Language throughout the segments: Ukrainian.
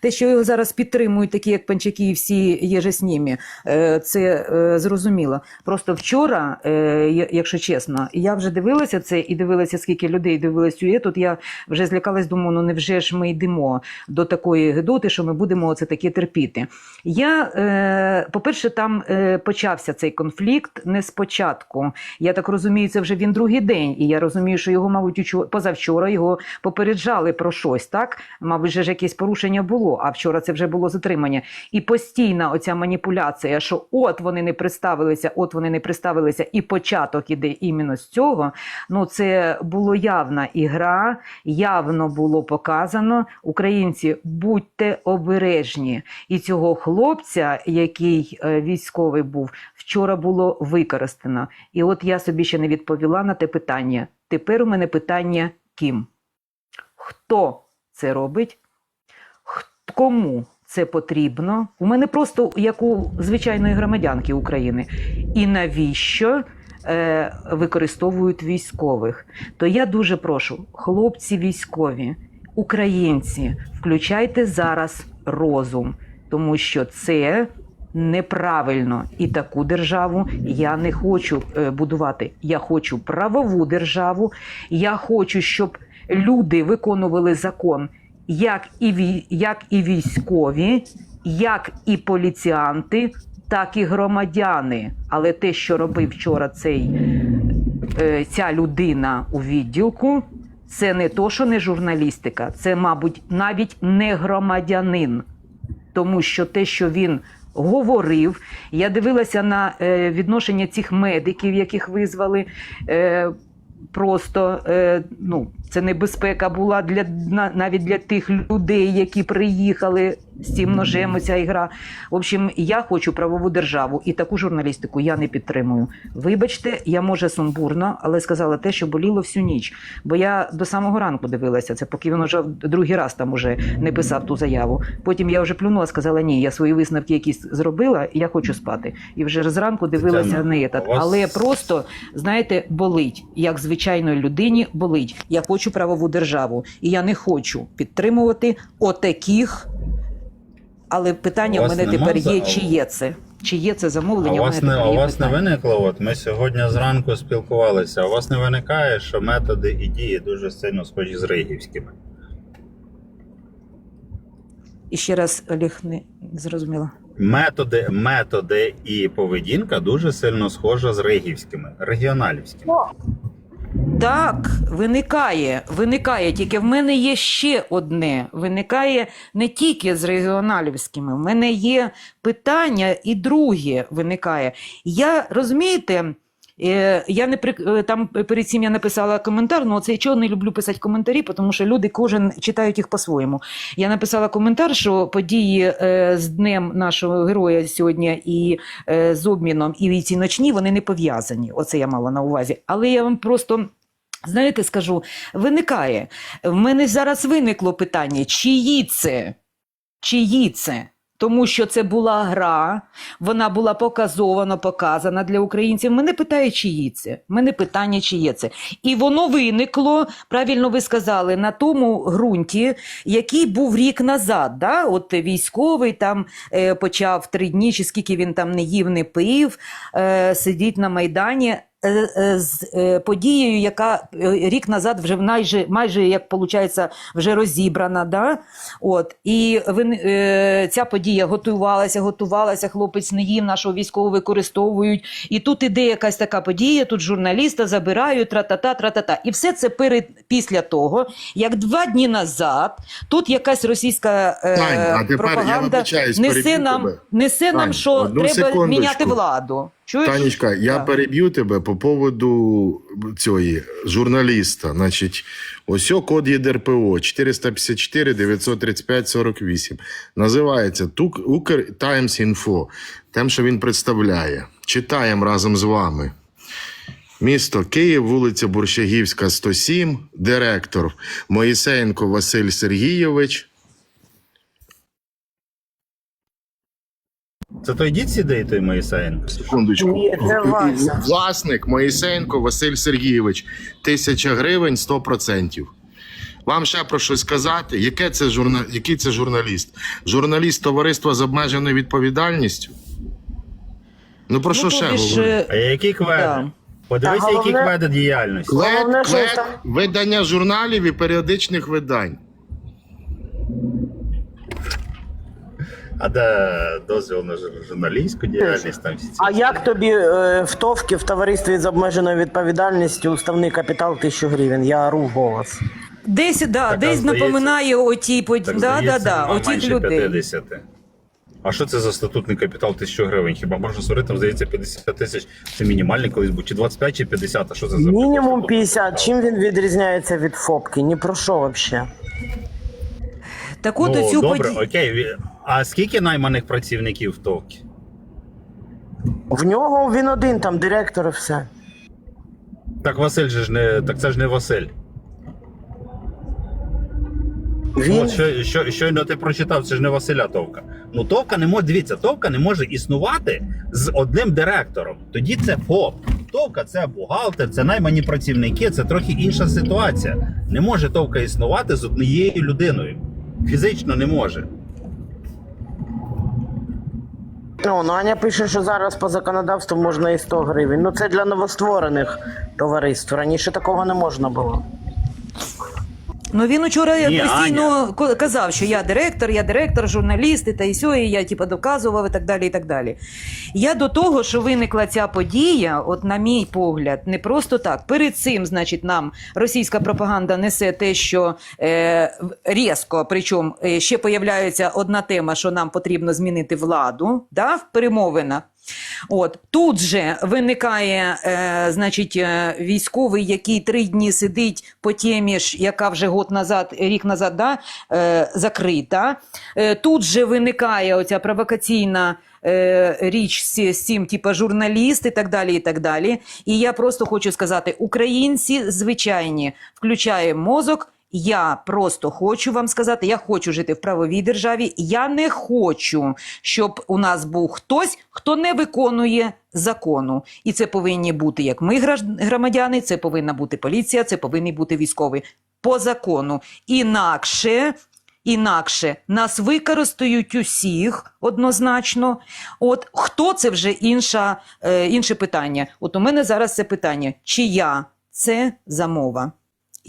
Те, що його зараз підтримують, такі як панчаки і всі єжеснімі, е, це е, зрозуміло. Просто вчора, е, якщо чесно, я вже дивилася це і дивилася, скільки людей дивилась цю є. Тут я вже злякалась, думаю, ну невже ж ми йдемо до такої гидоти, що ми будемо оце таке терпіти. Я, по-перше, там почався цей конфлікт не спочатку. Я так розумію, це вже він другий день, і я розумію, що його, мабуть, позавчора його попереджали про щось, так? Мабуть, же ж якесь порушення було, а вчора це вже було затримання. І постійна оця маніпуляція, що от вони не представилися, от вони не представилися, і початок іде іменно з цього. Ну, це було явна ігра, явно було показано. Українці, будьте обережні. І цього хлопця, який е, військовий був, вчора було використано. І от я собі ще не відповіла на те питання. Тепер у мене питання ким? Хто це робить? Кому це потрібно? У мене просто як у звичайної громадянки України. І навіщо е, використовують військових? То я дуже прошу, хлопці військові, українці, включайте зараз розум, тому що це неправильно. І таку державу я не хочу е, будувати. Я хочу правову державу. Я хочу, щоб люди виконували закон, як і, як і військові, як і поліціянти, так і громадяни. Але те, що робив вчора цей, е, ця людина у відділку, це не то, що не журналістика, це, мабуть, навіть не громадянин. Тому що те, що він говорив, я дивилася на е, відношення цих медиків, яких визвали. Просто е, ну, це небезпека була для на, навіть для тих людей, які приїхали з цим ножем. Ця ігра. В общем, я хочу правову державу і таку журналістику я не підтримую. Вибачте, я може сумбурно, але сказала те, що боліло всю ніч. Бо я до самого ранку дивилася це, поки він уже другий раз там уже не писав ту заяву. Потім я вже плюнула, сказала, ні, я свої висновки якісь зробила, і я хочу спати. І вже зранку дивилася не у вас- Але просто, знаєте, болить, як звичайної людині болить. Я хочу правову державу, і я не хочу підтримувати отаких. Але питання У в мене тепер є, за- чи є це? Чи є це А замовлення? у вас не у вас не виникло? От ми сьогодні зранку спілкувалися. У вас не виникає, що методи і дії дуже сильно схожі з рейгівськими. І ще раз Олег не зрозуміла. Методи, методи і поведінка дуже сильно схожа з рейгівськими, регіоналівськими. Так, виникає, виникає. Тільки в мене є ще одне. Виникає не тільки з регіоналівськими. В мене є питання, і друге виникає. Я розумієте. Е, Я не при е, там перед цим я написала коментар. Ну це чого не люблю писати коментарі, тому що люди кожен читають їх по-своєму. Я написала коментар, що події е, з днем нашого героя сьогодні і з обміном, і ці ночні вони не пов'язані. Оце я мала на увазі. Але я вам просто. Знаєте, скажу, виникає. В мене зараз виникло питання, чиї це? Чиї це? Тому що це була гра, вона була показована, показана для українців. Мене питає, чиї це. Мене питання, чиє це. І воно виникло, правильно ви сказали, на тому ґрунті, який був рік назад. Да? От військовий там е, почав три дні, чи скільки він там не їв, не пив, е, сидіть на Майдані. Е, е, З е, подією, яка рік назад вже майже, майже як виходить, вже розібрана. Да? От. І він, ця подія готувалася, готувалася, хлопець не їв, нашого військового використовують. І тут іде якась така подія, тут журналіста забирають, тра-та-та, тра-та-та. І все це перед, після того, як два дні назад тут якась російська е, Тань, тепер я пропаганда вибачаюсь, несе нам, несе нам, що треба секундочку. міняти владу. Чуєш? Танечка, я Так. переб'ю тебе по поводу цієї журналіста. Значить, ось код ЄДРПО 454 935 48. Називається Тук Укр Таймс Інфо. Тим, що він представляє. Читаємо разом з вами. Місто Київ, вулиця Борщагівська, 107, директор Моїсеєнко Василь Сергійович. Це той дід сідає, той Моїсеєнко? Секундочку. Ні, це Вася. Власник Моїсеєнко Василь Сергійович. Тисяча гривень 100%. Вам ще про щось сказати? Яке це журна... Який це журналіст? Журналіст товариства з обмеженою відповідальністю? Ну про що Ну, ще тобі ж, говорити? А які кведи? Да. Подивися, Та які головне- кведи діяльності. Клек, Головне, що там- видання журналів і періодичних видань. А де дозвіл на журналістську діяльність? Там всі ці. А як тобі е, втовки в товаристві з обмеженою відповідальністю уставний капітал 1000 гривень? Я ору в голос. Десь, да, Так, а десь здається- напоминає оті події. Так, Да, да, здається, да, нема менше людей. 50. А що це за статутний капітал 1000 гривень? Хіба можна створити, там, здається, 50 тисяч? Це мінімальний колись був, чи 25, чи 50, а що це за Мінімум статутний 50. капітал? Чим він відрізняється від ФОПки? Ні про що взагалі. Так от ну, оцю добре, подію. окей. Ві- А скільки найманих працівників в ТОВКі? В нього він один, там директор і все. Так Василь же ж не. Так це ж не Василь. Він От що, що, щойно ти прочитав, це ж не Василя Товка. Ну Товка не може, дивіться, Товка не може існувати з одним директором. Тоді це ФОП. Товка це бухгалтер, це наймані працівники, це трохи інша ситуація. Не може Товка існувати з однією людиною. Фізично не може. Ну, ну, Аня пише, що зараз по законодавству можна і 100 гривень. Ну це для новостворених товариств. Раніше такого не можна було. Ну він учора Ні, постійно ко- казав, що я директор, я директор, журналіст і та і сьо, і я типу, доказував і так далі. і так далі. Я до того, що виникла ця подія, от на мій погляд, не просто так. Перед цим, значить, нам російська пропаганда несе те, що е, різко, причому е, ще появляється одна тема, що нам потрібно змінити владу да, в перемовинах. От тут же виникає, е, значить, е, військовий, який три дні сидить по темі, яка вже год назад, рік назад, да, е, закрита. Е, тут же виникає оця провокаційна. е, Річ з цим, типу, журналіст і так далі. І так далі. І я просто хочу сказати: українці звичайні включає мозок. Я просто хочу вам сказати, я хочу жити в правовій державі. Я не хочу, щоб у нас був хтось, хто не виконує закону. І це повинні бути як ми, громадяни, це повинна бути поліція, це повинні бути військові по закону. Інакше. Інакше нас використають усіх однозначно. От хто це вже інша, е, інше питання. От у мене зараз це питання: чия це замова?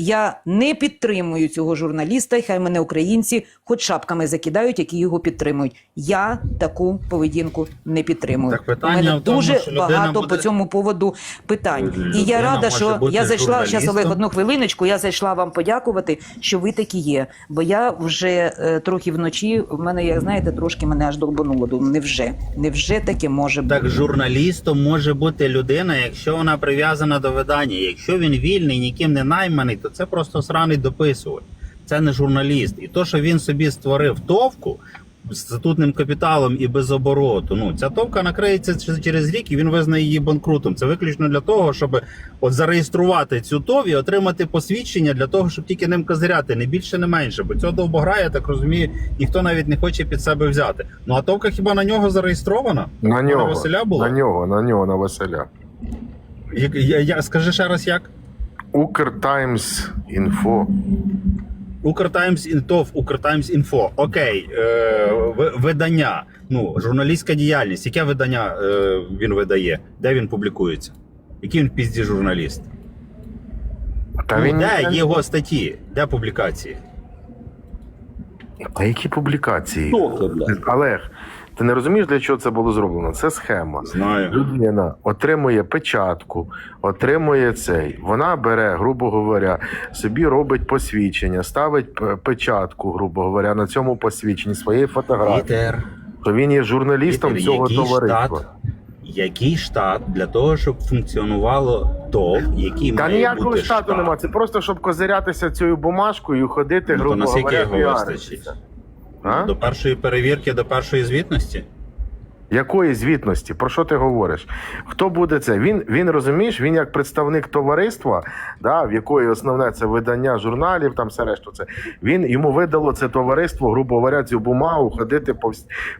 Я не підтримую цього журналіста, і хай мене українці хоч шапками закидають, які його підтримують. Я таку поведінку не підтримую. Так питання У мене в тому, дуже що людина багато буде- по цьому поводу питань. І я Людина рада, може що бути я зайшла зараз, журналістом. Олег, одну хвилиночку. Я зайшла вам подякувати, що ви такі є. Бо я вже е, трохи вночі. В мене, як знаєте, трошки мене аж долбануло. Думаю, невже? Невже таке може бути? Так журналістом може бути людина, якщо вона прив'язана до видання. Якщо він вільний, ніким не найманий, то це просто сраний дописувач. Це не журналіст. І то, що він собі створив товку з статутним капіталом і без обороту. Ну ця товка накриється через рік, і він визнає її банкрутом. Це виключно для того, щоб от зареєструвати цю ТОВ і отримати посвідчення для того, щоб тільки ним козиряти, не більше, не менше. Бо цього довбогра, я так розумію, ніхто навіть не хоче під себе взяти. Ну а товка хіба на нього зареєстрована? На нього. Василя була? На нього, на нього, на Василя. Я, я, я, скажи ще раз як? Укртаймс інфо. Укртаймс Інтов, Укртаймс Інфо. Окей, е, видання. Ну, журналістська діяльність. Яке видання е, він видає? Де він публікується? Який він пізді журналіст? Та ну, він де не- його статті? Де публікації? А які публікації? Олег, ти не розумієш, для чого це було зроблено? Це схема. Знаю. Людина отримує печатку, отримує цей. Вона бере, грубо говоря, собі робить посвідчення, ставить печатку, грубо говоря, на цьому посвідченні своєї фотографії. Пітер, То він є журналістом Пітер, цього товариства. штат? Який штат для того, щоб функціонувало ТОВ, який Та має ніякого бути штату штат? нема. Це просто щоб козирятися цією бумажкою і ходити, Ну, то грубо говоря, його вистачить? А? До першої перевірки, до першої звітності? Якої звітності? Про що ти говориш? Хто буде це? Він, він розумієш, він як представник товариства, да, в якої основне це видання журналів, там все решту. Це він йому видало це товариство, грубо говоря, цю бумагу ходити по,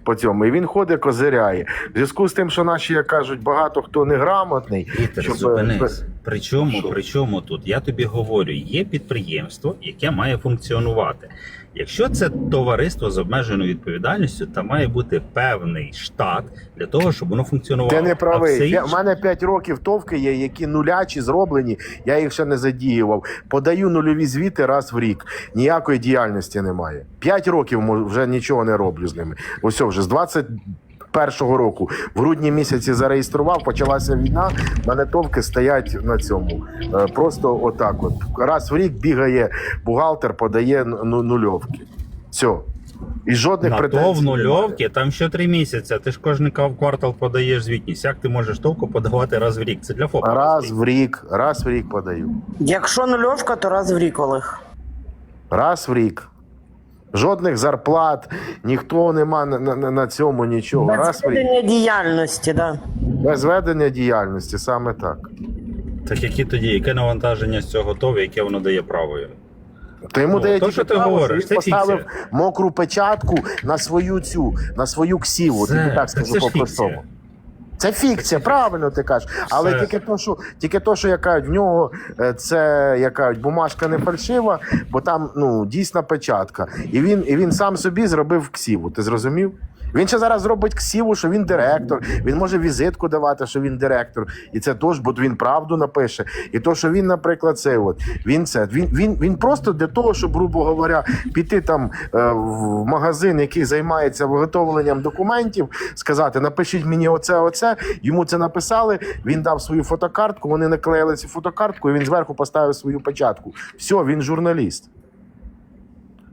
по цьому. І він ходить, козиряє. В зв'язку з тим, що наші, як кажуть, багато хто неграмотний, Вітер, щоб, зупинись. При чому, при чому тут? Я тобі говорю, є підприємство, яке має функціонувати. Якщо це товариство з обмеженою відповідальністю, то має бути певний штат для того, щоб воно функціонувало. Ти не правий. Я, у мене 5 років товки є, які нулячі зроблені, я їх ще не задіював. Подаю нульові звіти раз в рік. Ніякої діяльності немає. 5 років вже нічого не роблю з ними. Ось вже з 21-го року. В грудні місяці зареєстрував, почалася війна. в мене товки стоять на цьому. Е, Просто отак. От. Раз в рік бігає бухгалтер, подає ну- нульовки. Все. І жодних претензій. в нульовки там що три місяці. Ти ж кожен квартал подаєш звітність. Як ти можеш товку подавати раз в рік? Це для ФОПа. Раз в рік, раз в рік подаю. Якщо нульовка, то раз в рік, Олег. Раз в рік. Жодних зарплат, ніхто нема на, на, на цьому нічого. Без Раз в рік. діяльності, да. Без ведення діяльності, саме так. Так які тоді, яке навантаження з цього ТОВ, яке воно дає право йому? То йому Ну, дає то, тільки що ти право, говориш, що він поставив фікція. мокру печатку на свою цю, на свою ксіву. Це- Тобі так скажу по-простому. Це фікція, правильно ти кажеш. Але тільки то, що тільки то, що я кажуть, в нього е, це як кажуть, бумажка не фальшива, бо там ну дійсна печатка. І він, і він сам собі зробив ксіву. Ти зрозумів? Він ще зараз зробить ксіву, що він директор. Він може візитку давати, що він директор. І це теж, бо він правду напише. І то, що він, наприклад, це от він це він, він, він просто для того, щоб, грубо говоря, піти там е, в магазин, який займається виготовленням документів, сказати: напишіть мені оце, оце. Йому це написали. Він дав свою фотокартку. Вони наклеїли цю фотокартку, і він зверху поставив свою печатку. Все, він журналіст.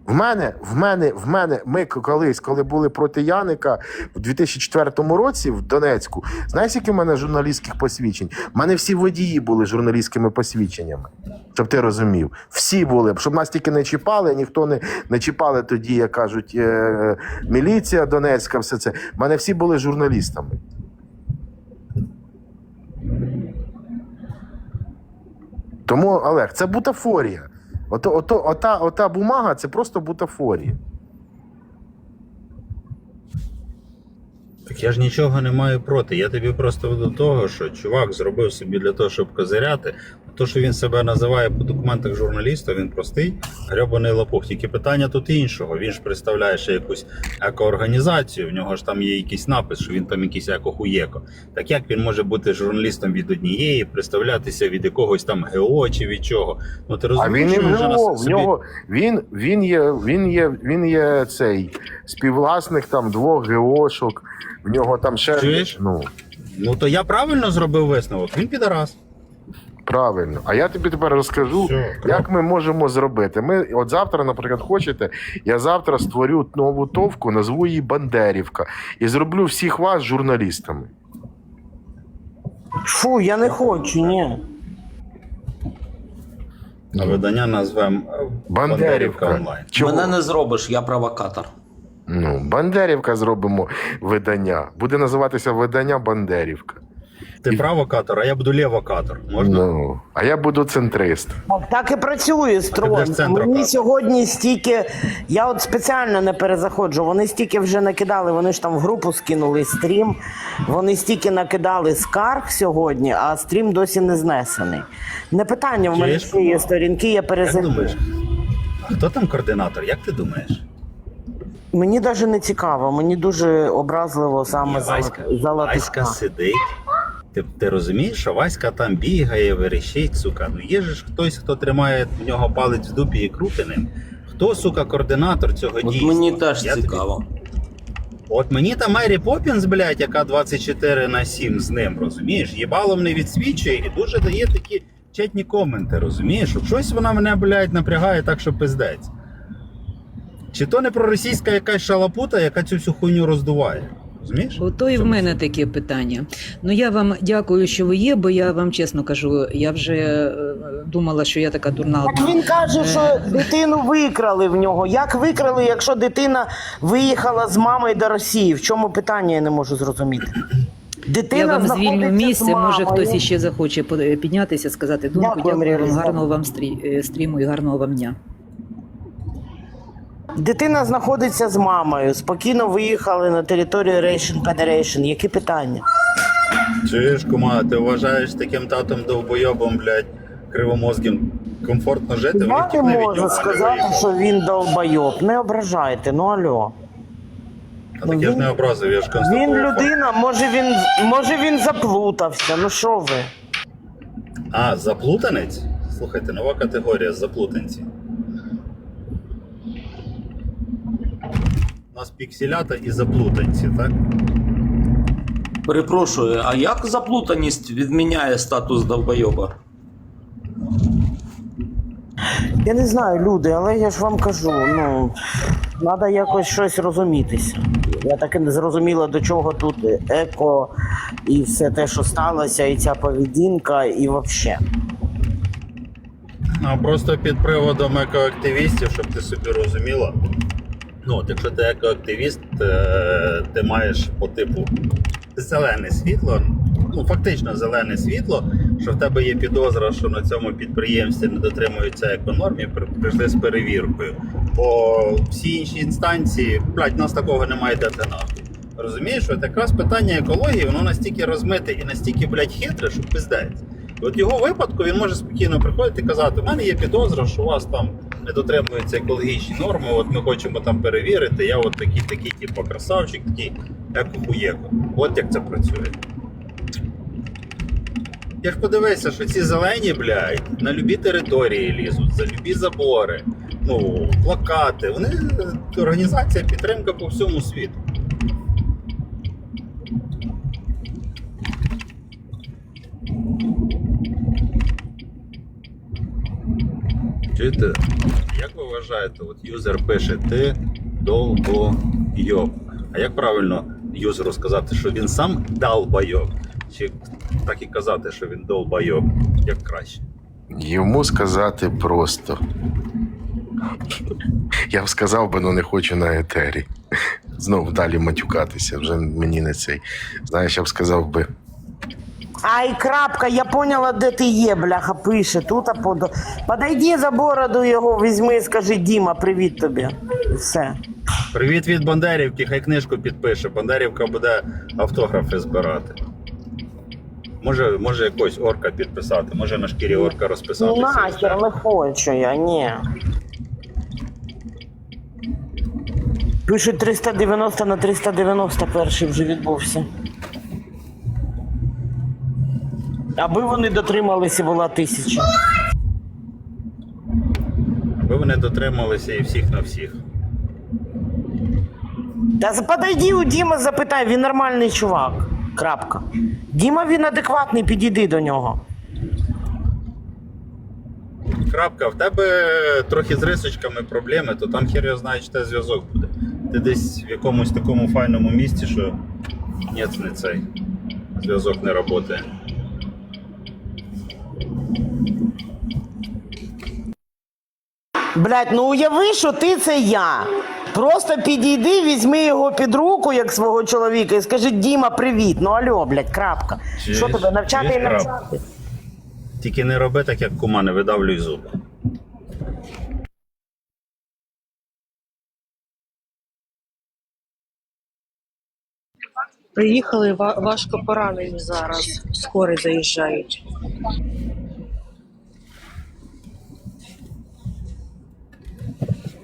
В мене, в мене, в мене, ми колись, коли були проти Яника в 2004 році в Донецьку, знаєш, які в мене журналістських посвідчень? У мене всі водії були журналістськими посвідченнями. Щоб ти розумів. Всі були, щоб нас тільки не чіпали, ніхто не, не чіпали тоді, як кажуть, е, міліція Донецька, все це. У мене всі були журналістами. Тому, Олег, це бутафорія. Ото, ото, ота, ота бумага це просто бутафорія. Так я ж нічого не маю проти. Я тобі просто веду того, що чувак зробив собі для того, щоб козиряти. То, що він себе називає по документах журналіста, він простий грьобаний лопух. Тільки питання тут іншого. Він ж представляє ще якусь екоорганізацію. В нього ж там є якийсь напис, що він там якийсь екохуєко. Так як він може бути журналістом від однієї, представлятися від якогось там ГО чи від чого? Ну ти розумієш, він що вже на ГО, в собі- нього він, він є, він є, він є цей співвласник там двох ГОшок. В нього там ще Чуєш? ну Ну то я правильно зробив висновок. Він підарас. Правильно. А я тобі тепер розкажу, Все, як ми можемо зробити. Ми от завтра, наприклад, хочете, я завтра створю нову товку, назву її Бандерівка, і зроблю всіх вас журналістами. Фу, я не хочу, ні. А видання назвемо Бандерівка. онлайн. Чого? Мене не зробиш, я провокатор. Ну, Бандерівка зробимо видання. Буде називатися видання Бандерівка. Ти правокатор, а я буду левокатор. Можна? Ну, а я буду центрист. Так, і працює будеш центром Мені сьогодні стільки. Я от спеціально не перезаходжу. Вони стільки вже накидали, вони ж там в групу скинули стрім. Вони стільки накидали скарг сьогодні, а стрім досі не знесений. Не питання, в мене Чуєш? ще є сторінки, я Як думаєш? А хто там координатор? Як ти думаєш? Мені навіть не цікаво, мені дуже образливо саме Ні, за, Васька, за латишка. сидить. Ти, ти розумієш, що Васька там бігає, верещить, сука. Ну є ж хтось, хто тримає в нього палець в дупі і крути ним. Хто, сука, координатор цього От дійства? мені теж Я тобі- цікаво. От мені та Мері Поппінс, блядь, яка 24 на 7 з ним, розумієш, їбалом не відсвічує і дуже дає такі четні коменти, розумієш? От щось вона мене, блядь, напрягає так, що пиздець. Чи то не проросійська якась шалапута, яка цю всю хуйню роздуває? Розумієш? Ото і в мене таке питання. Ну я вам дякую, що ви є, бо я вам чесно кажу, я вже е, думала, що я така дурна. Так він каже, що дитину викрали в нього. Як викрали, якщо дитина виїхала з мамою до Росії? В чому питання я не можу зрозуміти? Дитина Я вам звільню місце. Може хтось іще захоче по- піднятися, сказати думку. Дякую, Дякую, вам, гарного вам стрі- е, стріму і гарного вам дня. Дитина знаходиться з мамою, спокійно виїхали на територію Russian Federation. Які питання? Чуєш, кума, ти вважаєш таким татом довбойобом, блядь, кривомозгим комфортно жити? Вони Я не можу нього, сказати, виїхали. що він довбойоб. Не ображайте, ну альо. А так я ж не образив, я ж Він факт. людина, може він, може він заплутався. Ну що ви? А, заплутанець? Слухайте, нова категорія заплутанці. Нас пікселята і заплутанці, так? Перепрошую, а як заплутаність відміняє статус довбойоба? Я не знаю, люди, але я ж вам кажу, ну треба якось щось розумітися. Я так і не зрозуміла, до чого тут еко і все те, що сталося, і ця поведінка, і взагалі. А просто під приводом екоактивістів, щоб ти собі розуміла. Ну, от якщо ти екоактивіст, е, ти маєш по типу зелене світло, ну фактично зелене світло, що в тебе є підозра, що на цьому підприємстві не дотримуються еконормів, прийшли з перевіркою. Бо всі інші інстанції, блядь, нас такого немає дати нахуй. Розумієш, от якраз питання екології, воно настільки розмите і настільки, блядь, хитре, що пиздець. От його випадку він може спокійно приходити і казати: у мене є підозра, що у вас там не дотримуються екологічні норми. От ми хочемо там перевірити. Я от такий, такий, типу, красавчик, такий еко-хуєко. От як це працює. Я ж подивився, що ці зелені, блядь, на любі території лізуть, за любі забори, ну, плакати. Вони організація підтримка по всьому світу. Чуєте? Як ви вважаєте, от юзер пише ти долбойоб. А як правильно юзеру сказати, що він сам долбойоб? Чи так і казати, що він долбойоб? Як краще? Йому сказати просто. Я б сказав би, але не хочу на етері. Знову далі матюкатися, вже мені не цей. Знаєш, я б сказав би. Ай, крапка, я поняла, де ти є, бляха, пише. Тут а подо... Подойди за бороду його, візьми і скажи, Діма, привіт тобі. Все. Привіт від Бондарівки, хай книжку підпише. Бондарівка буде автографи збирати. Може, може якогось орка підписати, може на шкірі орка Ну, розписатися. нахер, не хочу я, ні. Пишуть 390 на 390 перший вже відбувся. Аби вони дотрималися, була тисяча. Ви вони дотрималися і всіх на всіх. Та подойди у Діма, запитай, він нормальний чувак. Крапка. Діма він адекватний, підійди до нього. Крапка, в тебе трохи з рисочками проблеми, то там хер я знає, чи те зв'язок буде. Ти десь в якомусь такому файному місці, що ні, це не цей. Зв'язок не працює. Блять, ну уяви, що ти це я. Просто підійди, візьми його під руку, як свого чоловіка, і скажи, Діма, привіт. Ну алло, блядь, крапка. Чи- Що тебе навчати і чи крапка? навчати? Тільки не роби так, як кума, не видавлюй зуби. Приїхали ва- важко поранені зараз. Скорі заїжджають.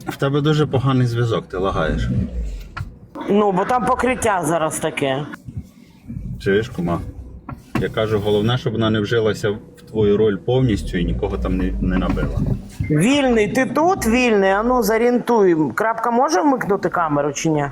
В тебе дуже поганий зв'язок, ти лагаєш. Ну, бо там покриття зараз таке. Чуєш, кума? Я кажу, головне, щоб вона не вжилася в твою роль повністю і нікого там не, не набила. Вільний, ти тут вільний, а ну зорієнтуй. Крапка може вмикнути камеру чи ні?